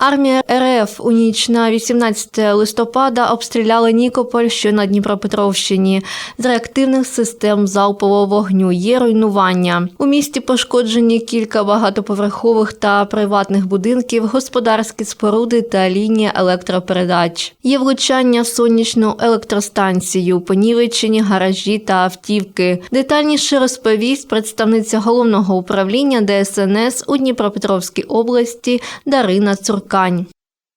Армія РФ у ніч на 18 листопада обстріляла Нікополь, що на Дніпропетровщині. З реактивних систем залпового вогню є руйнування. У місті пошкоджені кілька багатоповерхових та приватних будинків, господарські споруди та лінія електропередач. Є влучання сонячну електростанцію, понівечені гаражі та автівки. Детальніше розповість представниця головного управління ДСНС у Дніпропетровській області Дарина Цуркань.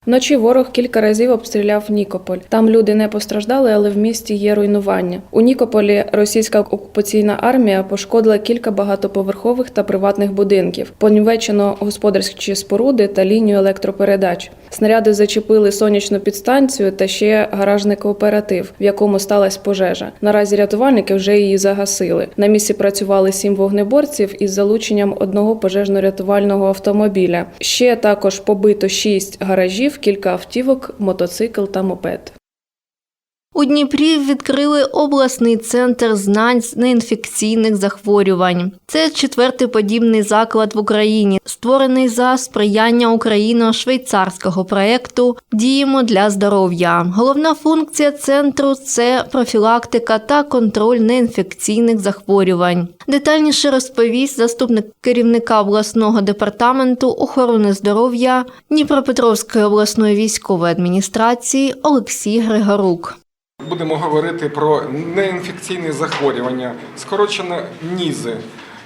Вночі ворог кілька разів обстріляв Нікополь. Там люди не постраждали, але в місті є руйнування. У Нікополі російська окупаційна армія пошкодила кілька багатоповерхових та приватних будинків, понівечено господарські споруди та лінію електропередач. Снаряди зачепили сонячну підстанцію та ще гаражний кооператив, в якому сталася пожежа. Наразі рятувальники вже її загасили. На місці працювали сім вогнеборців із залученням одного пожежно-рятувального автомобіля. Ще також побито шість гаражів, кілька автівок, мотоцикл та мопед. У Дніпрі відкрили обласний центр знань з неінфекційних захворювань. Це четвертий подібний заклад в Україні, створений за сприяння україно-швейцарського проєкту Діємо для здоров'я. Головна функція центру це профілактика та контроль неінфекційних захворювань. Детальніше розповість заступник керівника обласного департаменту охорони здоров'я Дніпропетровської обласної військової адміністрації Олексій Григорук. Будемо говорити про неінфекційні захворювання, скорочено НІЗи.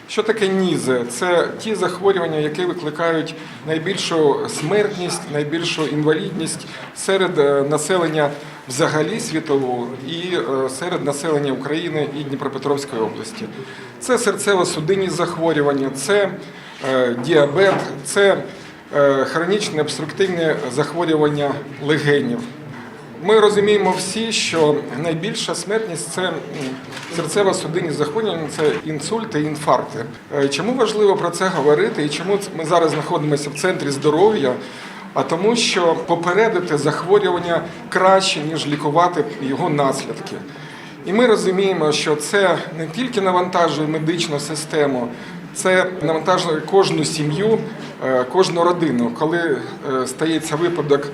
Що таке НІЗи? Це ті захворювання, які викликають найбільшу смертність, найбільшу інвалідність серед е, населення взагалі світового і е, серед населення України і Дніпропетровської області. Це серцево-судинні захворювання, це е, діабет, це хронічне обструктивне захворювання легенів. Ми розуміємо всі, що найбільша смертність це серцево-судинні захворювання, це інсульти інфаркти. Е, Чому важливо про це говорити і чому ми зараз знаходимося в центрі здоров'я? А тому, що попередити захворювання краще, ніж лікувати його наслідки. І ми розуміємо, що це не тільки навантажує медичну систему, це навантажує кожну сім'ю, е, кожну родину, коли е, стається випадок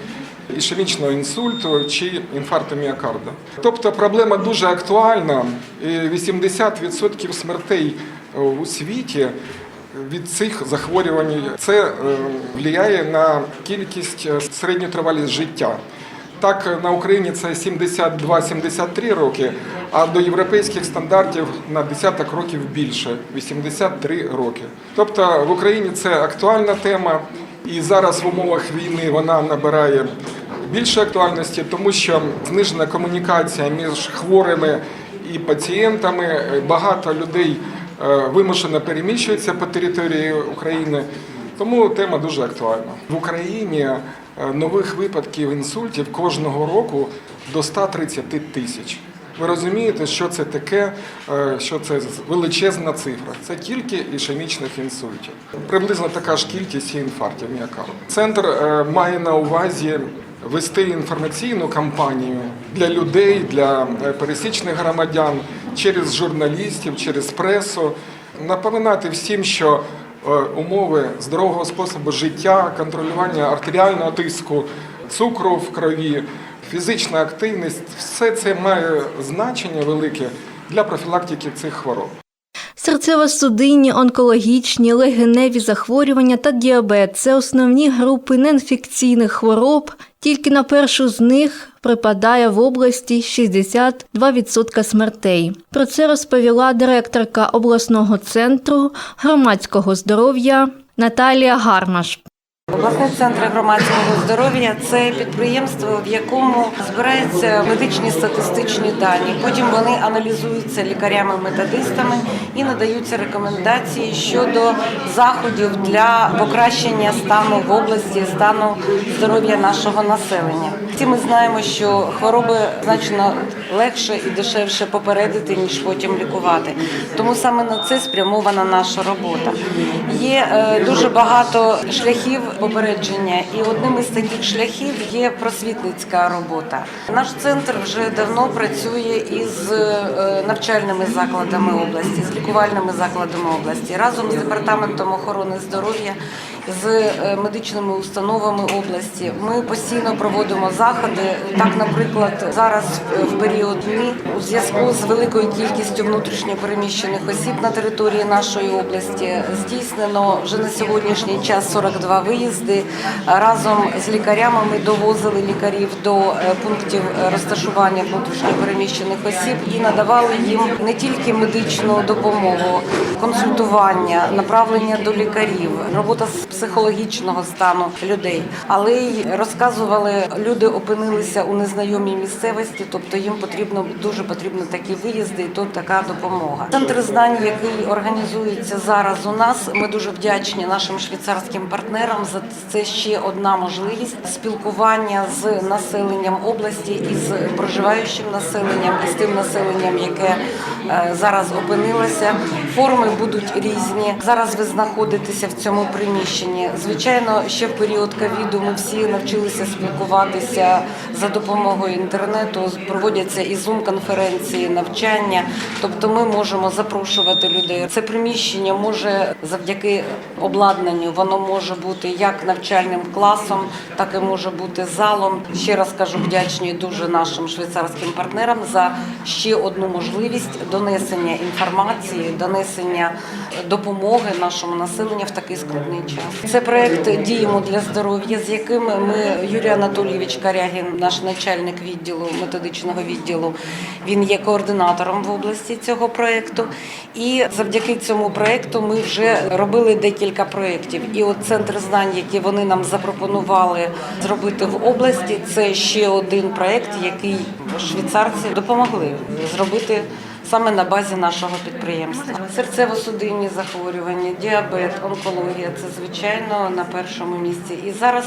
ішемічного інсульту чи інфаркту міокарда. Тобто проблема дуже актуальна. і 80% смертей у світі від цих захворювань це е, впливає на кількість е, середню тривалість життя. Так, на Україні це 72-73 роки, а до європейських стандартів на десяток років більше 83 роки. Тобто в Україні це актуальна тема, і зараз в умовах війни вона набирає більше актуальності, тому що знижена комунікація між хворими і пацієнтами. Багато людей е, вимушено переміщуються по території України. Тому тема дуже актуальна. В Україні е, нових випадків інсультів кожного року до 130 тисяч. Ви розумієте, що це таке, е, що це величезна цифра. Це тільки ішемічних інсультів. Приблизно така ж кількість і інфарктів міокарду. Центр має на увазі вести інформаційну кампанію для людей, для е, пересічних громадян через журналістів, через пресу. Напоминати всім, що е, умови здорового способу життя, контролювання артеріального тиску, цукру в крові, фізична активність все це має значення велике для профілактики цих хвороб. Серцево-судинні, онкологічні, легеневі захворювання та діабет це основні групи неінфекційних хвороб. Тільки на першу з них припадає в області 62% смертей. Про це розповіла директорка обласного центру громадського здоров'я Наталія Гармаш. Обласний центр громадського здоров'я це підприємство, в якому збираються медичні статистичні дані. Потім вони аналізуються лікарями-методистами і надаються рекомендації щодо заходів для покращення стану в області, стану здоров'я нашого населення. Всі ми знаємо, що хвороби значно легше і дешевше попередити, ніж потім лікувати. Тому саме на це спрямована наша робота. Є е, дуже багато шляхів попередження, і одним із таких шляхів є просвітницька робота. Наш центр вже давно працює із е, навчальними закладами області, з лікувальними закладами області разом з департаментом охорони здоров'я. З е, медичними установами області ми постійно проводимо заходи. Так, наприклад, зараз в- в період дні у зв'язку з великою кількістю внутрішньо переміщених осіб на території нашої області здійснено вже на сьогоднішній час 42 виїзди. Разом з лікарями ми довозили лікарів до е, пунктів е, розташування внутрішньо переміщених осіб і надавали їм не тільки медичну допомогу, консультування, направлення до лікарів, робота з психологічного стану людей, але й розказували, люди опинилися у незнайомій місцевості, тобто їм потрібно дуже потрібно такі виїзди, і тут така допомога. Центр знань, який організується зараз у нас, ми дуже вдячні нашим швейцарським партнерам за це ще одна можливість спілкування з населенням області і з проживаючим населенням, і з тим населенням, яке е, зараз опинилося. Форми будуть різні. Зараз ви знаходитеся в цьому приміщенні. Звичайно, ще в період ковіду ми всі навчилися спілкуватися за допомогою інтернету. Проводяться і зум-конференції, навчання. Тобто, ми можемо запрошувати людей. Це приміщення може завдяки обладнанню, воно може бути як навчальним класом, так і може бути залом. Ще раз кажу, вдячні дуже нашим швейцарським партнерам за ще одну можливість донесення інформації, донесення допомоги нашому населенню в такий складний час. Це проект Діємо для здоров'я, з яким ми Юрій Анатолійович Карягін, наш начальник відділу методичного відділу. Він є координатором в області цього проекту. І завдяки цьому проекту ми вже робили декілька проєктів. І от центр знань, який вони нам запропонували зробити в області, це ще один проект, який швейцарці допомогли зробити. Саме на базі нашого підприємства серцево-судинні захворювання, діабет, онкологія це звичайно на першому місці. І зараз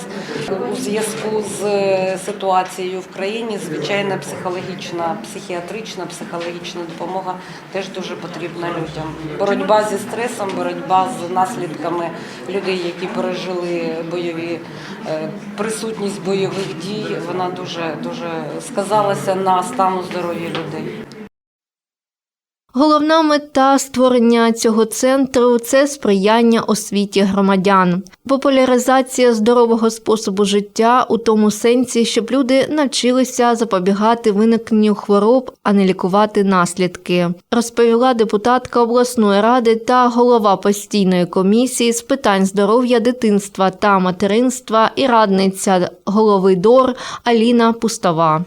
у зв'язку з е, ситуацією в країні, звичайно, психологічна, психіатрична, психологічна допомога теж дуже потрібна людям. Боротьба зі стресом, боротьба з наслідками людей, які пережили бойові е, присутність бойових дій. Вона дуже дуже сказалася на стану здоров'я людей. Головна мета створення цього центру це сприяння освіті громадян, популяризація здорового способу життя у тому сенсі, щоб люди навчилися запобігати виникненню хвороб, а не лікувати наслідки, розповіла депутатка обласної ради та голова постійної комісії з питань здоров'я дитинства та материнства і радниця голови ДОР Аліна Пустова.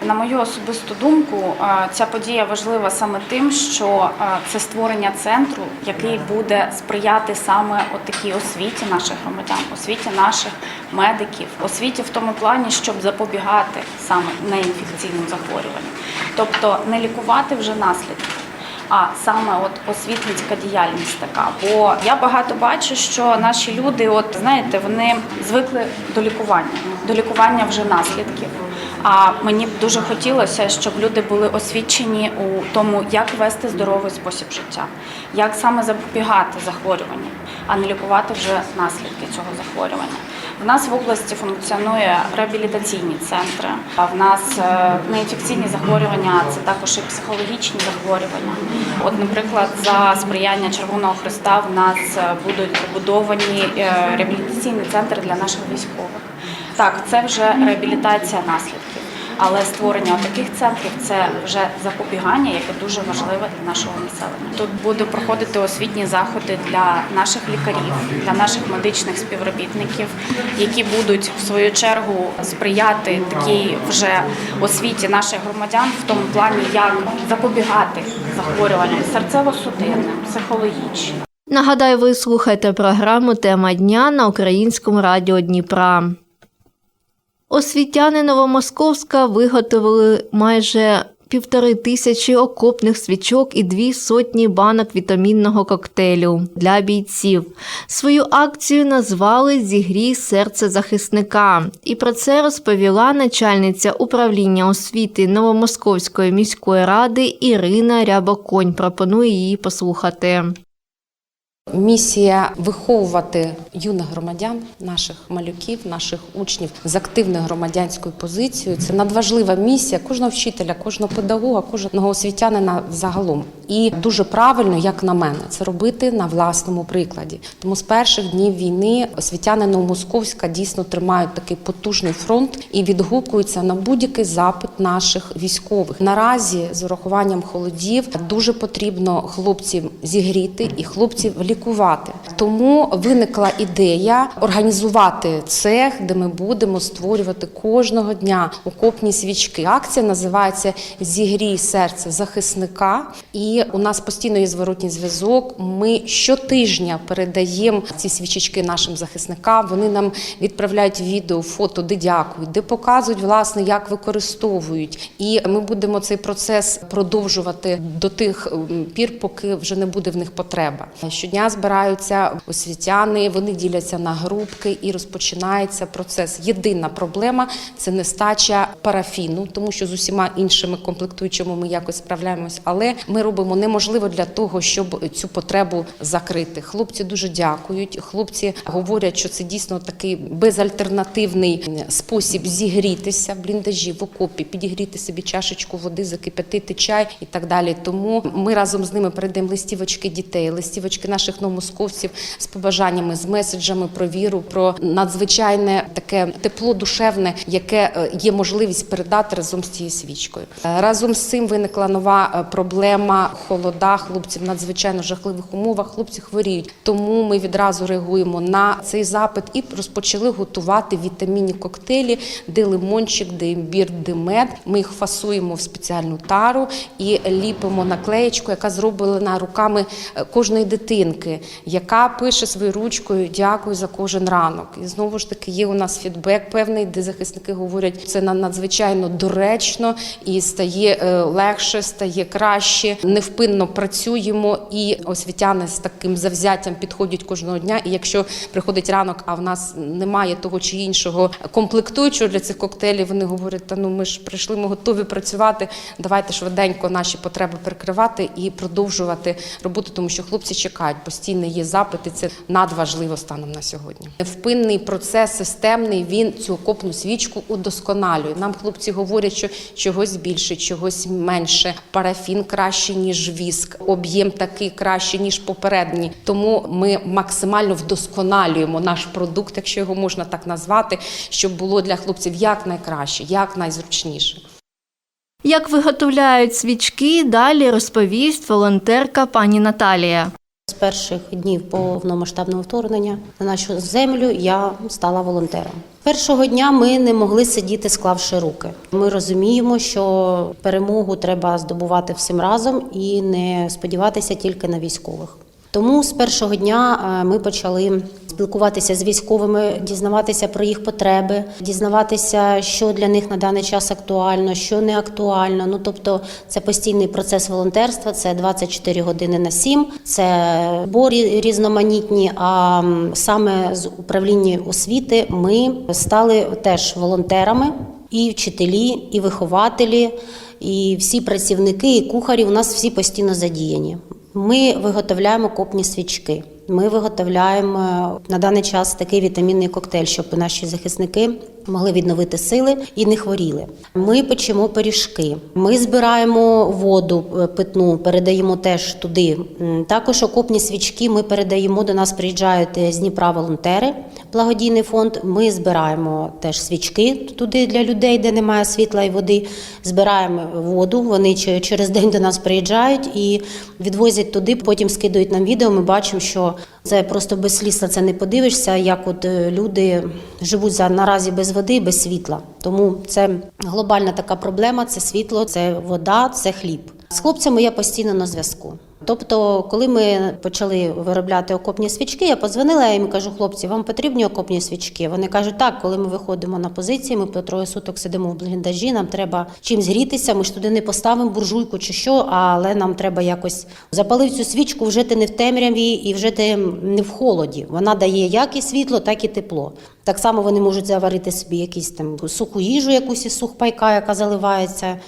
На мою особисту думку, ця подія важлива саме тим, що це створення центру, який буде сприяти саме такій освіті наших громадян, освіті наших медиків, освіті в тому плані, щоб запобігати саме неінфекційним захворюванням, тобто не лікувати вже наслідки. А саме от освітницька діяльність така. Бо я багато бачу, що наші люди, от знаєте, вони звикли до лікування, до лікування вже наслідків. А мені б дуже хотілося, щоб люди були освічені у тому, як вести здоровий спосіб життя, як саме запобігати захворюванням, а не лікувати вже наслідки цього захворювання. В нас в області функціонує реабілітаційні центри. А в нас е, неінфекційні захворювання це також і психологічні захворювання. От, наприклад, за сприяння Червоного Христа в нас е, будуть побудовані е, реабілітаційні центри для наших військових. Так, це вже реабілітація наслідків. Але створення таких центрів це вже запобігання, яке дуже важливе для нашого населення. Тут будуть проходити освітні заходи для наших лікарів, для наших медичних співробітників, які будуть в свою чергу сприяти такій вже освіті наших громадян в тому плані, як запобігати захворюванням серцево-судинним, психологічним. Нагадаю, ви слухаєте програму Тема дня на українському радіо Дніпра. Освітяни Новомосковська виготовили майже півтори тисячі окопних свічок і дві сотні банок вітамінного коктейлю для бійців. Свою акцію назвали Зігрій серце захисника. І про це розповіла начальниця управління освіти Новомосковської міської ради Ірина Рябоконь. Пропоную її послухати. Місія виховувати юних громадян, наших малюків, наших учнів з активною громадянською позицією. Це надважлива місія кожного вчителя, кожного педагога, кожного освітянина загалом. І дуже правильно, як на мене, це робити на власному прикладі. Тому з перших днів війни освітяни Новомосковська дійсно тримають такий потужний фронт і відгукуються на будь-який запит наших військових. Наразі з урахуванням холодів дуже потрібно хлопців зігріти і хлопців лікувати. Тому виникла ідея організувати цех, де ми будемо створювати кожного дня окопні свічки. Акція називається Зігрій серце захисника. І у нас постійно є зворотній зв'язок. Ми щотижня передаємо ці свічечки нашим захисникам. Вони нам відправляють відео, фото, де дякують, де показують власне, як використовують. І ми будемо цей процес продовжувати до тих пір, поки вже не буде в них потреба. Щодня збираються освітяни, вони діляться на групки і розпочинається процес. Єдина проблема це нестача парафіну, тому що з усіма іншими комплектуючими ми якось справляємось. Але ми робимо неможливо для того, щоб цю потребу закрити. Хлопці дуже дякують. Хлопці говорять, що це дійсно такий безальтернативний спосіб зігрітися в бліндажі, в окопі, підігріти собі чашечку води, закипятити чай і так далі. Тому ми разом з ними передаємо листівочки дітей, листівочки наших новомосковців з побажаннями, з меседжами про віру, про надзвичайне таке тепло душевне, яке е, є можливість передати разом з цією свічкою. Е, Разом з цим виникла нова е, проблема холода. Хлопці в надзвичайно жахливих умовах. Хлопці хворіють. Тому ми відразу реагуємо на цей запит і розпочали готувати вітамінні коктейлі, де лимончик, де імбір, де мед. Ми їх фасуємо в спеціальну тару і ліпимо наклеєчку, яка зроблена руками кожної дитинки, яка пише своєю ручкою Дякую за кожен ранок. І знову ж таки є у нас фідбек певний, де захисники говорять, це на- надзвичайно доречно і стає е, легше, стає краще. Невпинно працюємо, і освітяни з таким завзяттям підходять кожного дня. І якщо приходить ранок, а в нас немає того чи іншого комплектуючого для цих коктейлів, вони говорять: та ну ми ж прийшли, ми готові працювати. Давайте швиденько наші потреби перекривати і продовжувати роботу, тому що хлопці чекають, постійно є запити. Це надважливо станом на сьогодні. Невпинний процес системний. Він цю окопну свічку удосконалює. Нам хлопці говорять, що чогось більше, чогось менше. Парафін краще ніж віск, об'єм такий краще ніж попередній. Тому ми максимально вдосконалюємо наш продукт, якщо його можна так назвати, щоб було для хлопців як найкраще, як найзручніше. Як виготовляють свічки, далі розповість волонтерка пані Наталія. З перших днів повномасштабного вторгнення на нашу землю я стала волонтером. Першого дня ми не могли сидіти, склавши руки. Ми розуміємо, що перемогу треба здобувати всім разом і не сподіватися тільки на військових. Тому з першого дня е, ми почали спілкуватися з військовими, дізнаватися про їх потреби, дізнаватися, що для них на даний час актуально, що не актуально. Ну тобто, це постійний процес волонтерства, це 24 години на 7, це збори різноманітні. А саме з управління освіти ми стали теж волонтерами, і вчителі, і вихователі, і всі працівники, і кухарі у нас всі постійно задіяні. Ми виготовляємо копні свічки. Ми виготовляємо е, на даний час такий вітамінний коктейль, щоб наші захисники могли відновити сили і не хворіли. Ми печемо пиріжки. Ми збираємо воду е, питну, передаємо теж туди. Також окопні свічки ми передаємо до нас. Приїжджають е, з Дніпра волонтери, благодійний фонд. Ми збираємо теж свічки туди для людей, де немає світла і води. Збираємо воду. Вони че- через день до нас приїжджають і відвозять туди. Потім скидують нам відео. Ми бачимо, що це просто без сліз на це не подивишся, як от е, люди живуть за наразі без води, без світла. Тому це глобальна така проблема: це світло, це вода, це хліб. З хлопцями я постійно на зв'язку. Тобто, коли ми почали виробляти окопні свічки, я позвонила я їм кажу, хлопці, вам потрібні окопні свічки? Вони кажуть, так, коли ми виходимо на позиції, ми по троє суток сидимо в бліндажі, нам треба чим згрітися, ми ж туди не поставимо буржуйку чи що, але нам треба якось запалив цю свічку, вже ти не в темряві і вже ти не в холоді. Вона дає як і світло, так і тепло. Так само вони можуть заварити собі якусь там суху їжу, якусь із сухпайка, яка заливається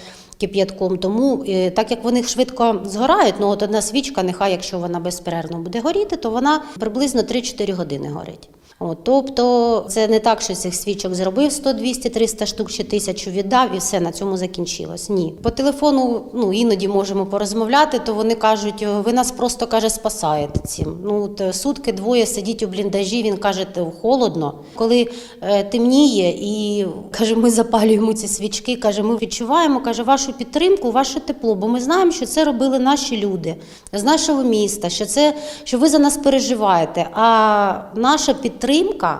кип'ятком. Тому е, так як вони швидко згорають, ну от одна свічка, нехай якщо вона безперервно буде горіти, то вона приблизно 3-4 години горить. От, тобто це не так, що цих свічок зробив 100, 200, 300 штук чи тисячу віддав і все на цьому закінчилось. Ні. По телефону ну іноді можемо порозмовляти, то вони кажуть, ви нас просто каже спасаєте цим. Ну от, е, сутки двоє сидіть у бліндажі. Він каже, холодно. Коли е, темніє, і каже, ми запалюємо ці свічки. каже, ми відчуваємо каже, вашу підтримку, ваше тепло. Бо ми знаємо, що це робили наші люди з нашого міста. Що це що ви за нас переживаєте. А наша підтримка,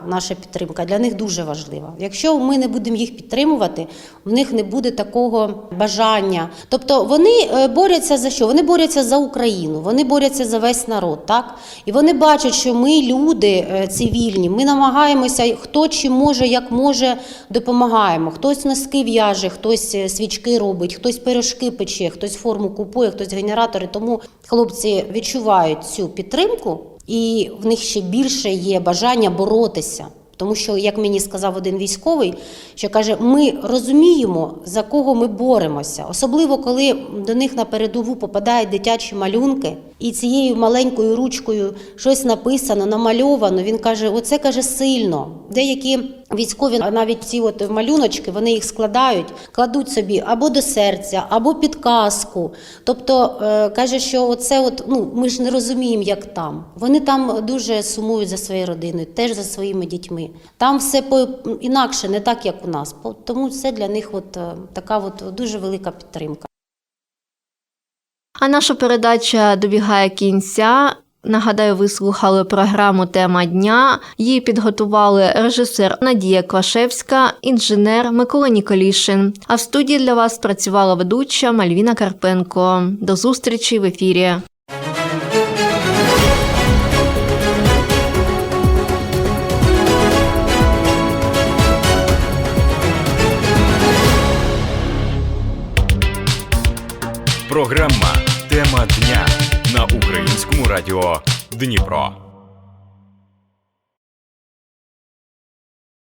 наша підтримка для них дуже важлива. Якщо ми не будемо їх підтримувати, в них не буде такого бажання. Тобто вони е, борються за що? Вони борються за Україну, вони борються за весь народ, так? І вони бачать, що ми люди е, цивільні, ми намагаємося, хто чи може, як може, допомагаємо. Хтось носки в'яже, хтось е, свічки робить, хтось пирожки пече, хтось форму купує, хтось генератори. Тому хлопці відчувають цю підтримку, і в них ще більше є бажання боротися. Тому що, як мені сказав один військовий, що каже, ми розуміємо, за кого ми боремося, особливо коли до них на передову попадають дитячі малюнки, і цією маленькою ручкою щось написано, намальовано. Він каже: оце каже сильно. Деякі військові навіть ці от малюночки, вони їх складають, кладуть собі або до серця, або під каску. Тобто е, каже, що оце от ну ми ж не розуміємо, як там. Вони там дуже сумують за своєю родиною, теж за своїми дітьми. Там все по інакше, не так як у нас. Тому це для них от е, така от дуже велика підтримка. А наша передача добігає кінця. Нагадаю, ви слухали програму Тема дня. Її підготували режисер Надія Квашевська, інженер Микола Ніколішин. А в студії для вас працювала ведуча Мальвіна Карпенко. До зустрічі в ефірі. Програма українському радіо Дніпро.